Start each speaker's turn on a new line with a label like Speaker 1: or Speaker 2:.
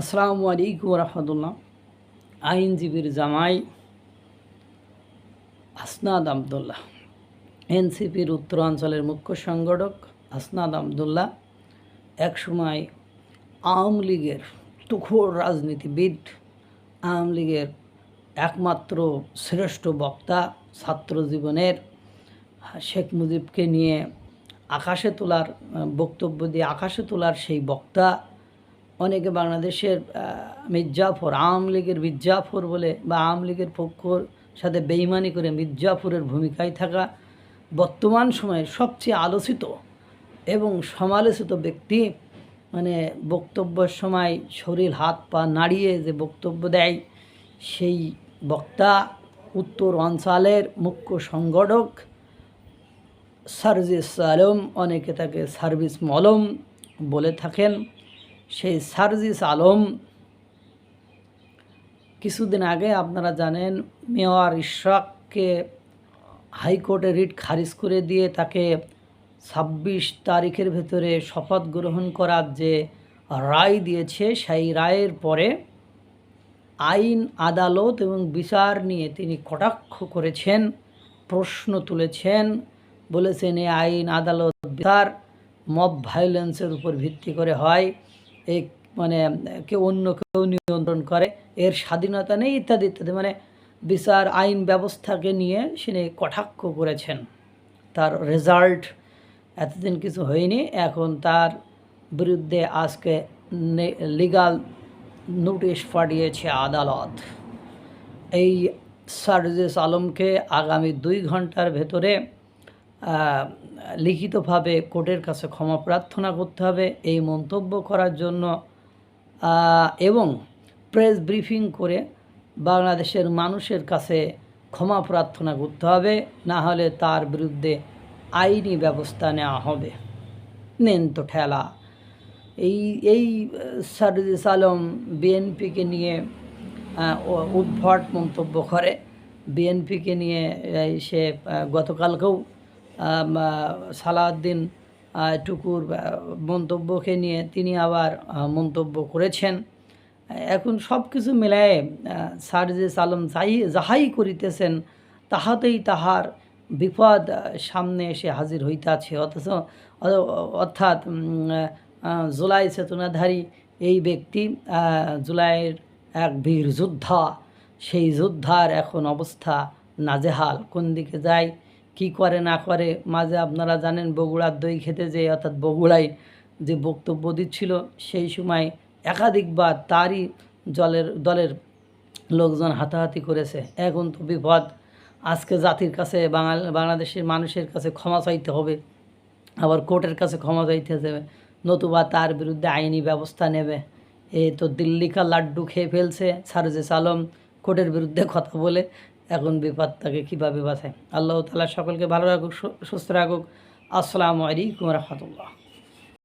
Speaker 1: আসসালামু আলাইকুম রহমতুল্লাহ। আইনজীবীর জামাই আসনাদ আবদুল্লাহ। এনসিপির উত্তরাঞ্চলের মুখ্য সংগঠক আসনাদ আবদুল্লাহ একসময় আওয়ামী লীগের তুখোর রাজনীতিবিদ, আওয়ামী লীগের একমাত্র শ্রেষ্ঠ বক্তা, ছাত্র জীবনের শেখ মুজিবকে নিয়ে আকাশে তোলার বক্তব্য দিয়ে আকাশে তোলার সেই বক্তা অনেকে বাংলাদেশের মির্জাফর, আওয়ামী লীগের মির্জাফর বলে বা আওয়ামী লীগের পক্ষর সাথে বেইমানি করে মির্জাফরের ভূমিকায় থাকা বর্তমান সময়ে সবচেয়ে আলোচিত এবং সমালোচিত ব্যক্তি মানে বক্তব্যের সময় শরীর, হাত, পা নাড়িয়ে যে বক্তব্য দেয়, সেই বক্তা, উত্তর অঞ্চলের মুখ্য সংগঠক, সার্জিস আলম, অনেকে তাকে সার্ভিস মলম বলে থাকেন। সেই সার্জিস আলম। কিছুদিন আগে আপনারা জানেন, মেয়র ইশরাককে হাইকোর্টে রিট খারিজ করে দিয়ে তাকে ছাব্বিশ তারিখের ভেতরে শপথ গ্রহণ করার যে রায় দিয়েছে, সেই রায়ের পরে আইন, আদালত এবং বিচার নিয়ে তিনি কটাক্ষ করেছেন, প্রশ্ন তুলেছেন, বলেছেন এই আইন, আদালত, বিচার, মব ভায়োলেন্সের উপর ভিত্তি করে হয়। মানে কেউ অন্য কেউ নিয়ন্ত্রণ করে, এর স্বাধীনতা নেই, ইত্যাদি ইত্যাদি। মানে বিচার, আইন, ব্যবস্থাকে নিয়ে তিনি কটাক্ষ করেছেন। তার রেজাল্ট এতদিন কিছু হয়নি, এখন তার বিরুদ্ধে আজকে লিগাল নোটিশ পাঠিয়েছে আদালত। এই সার্জিস আলমকে আগামী দুই ঘণ্টার ভেতরে লিখিতভাবে কোর্টের কাছে ক্ষমা প্রার্থনা করতে হবে এই মন্তব্য করার জন্য এবং প্রেস ব্রিফিং করে বাংলাদেশের মানুষের কাছে ক্ষমা প্রার্থনা করতে হবে, না হলে তার বিরুদ্ধে আইনি ব্যবস্থা নেওয়া হবে। নেন তো ঠেলা। এই এই, সারজিস আলম বিএনপিকে নিয়ে উদ্ভট মন্তব্য করে। বিএনপিকে নিয়ে সে গতকালকেও সালাউদ্দিন টুকুর মন্তব্যকে নিয়ে তিনি আবার মন্তব্য করেছেন। এখন সব কিছু মিলায়ে সারজিস আলম যাই, যাহাই করিতেছেন, তাহাতেই তাহার বিপদ সামনে এসে হাজির হইতাছে। অথচ অর্থাৎ জুলাই চেতনাধারী এই ব্যক্তি জুলাইয়ের এক বীর যোদ্ধা। সেই যোদ্ধার এখন অবস্থা নাজেহাল। কোন দিকে যায়? কি করে, না করে, মাঝে আপনারা জানেন বগুড়ার দই খেতে যে, অর্থাৎ বগুড়ায় যে বক্তব্য দিচ্ছিল, সেই সময় একাধিকবার তারই জলের, দলের লোকজন হাতাহাতি করেছে। এখন তো বিপদ। আজকে জাতির কাছে, বাঙাল, বাংলাদেশের মানুষের কাছে ক্ষমা চাইতে হবে। আবার কোর্টের কাছে ক্ষমা চাইতে হবে নতুবা তার বিরুদ্ধে আইনি ব্যবস্থা নেবে। এ তো দিল্লিকা লাড্ডু খেয়ে ফেলছে সারজেস আলম কোর্টের বিরুদ্ধে কথা বলে। এখন বিপদ তাকে কীভাবে বাঁচায়? আল্লাহ তালা সকলকে ভালো রাখুক সুস্থ রাখুক। আসসালামু আলাইকুম রহমতুল্লাহ।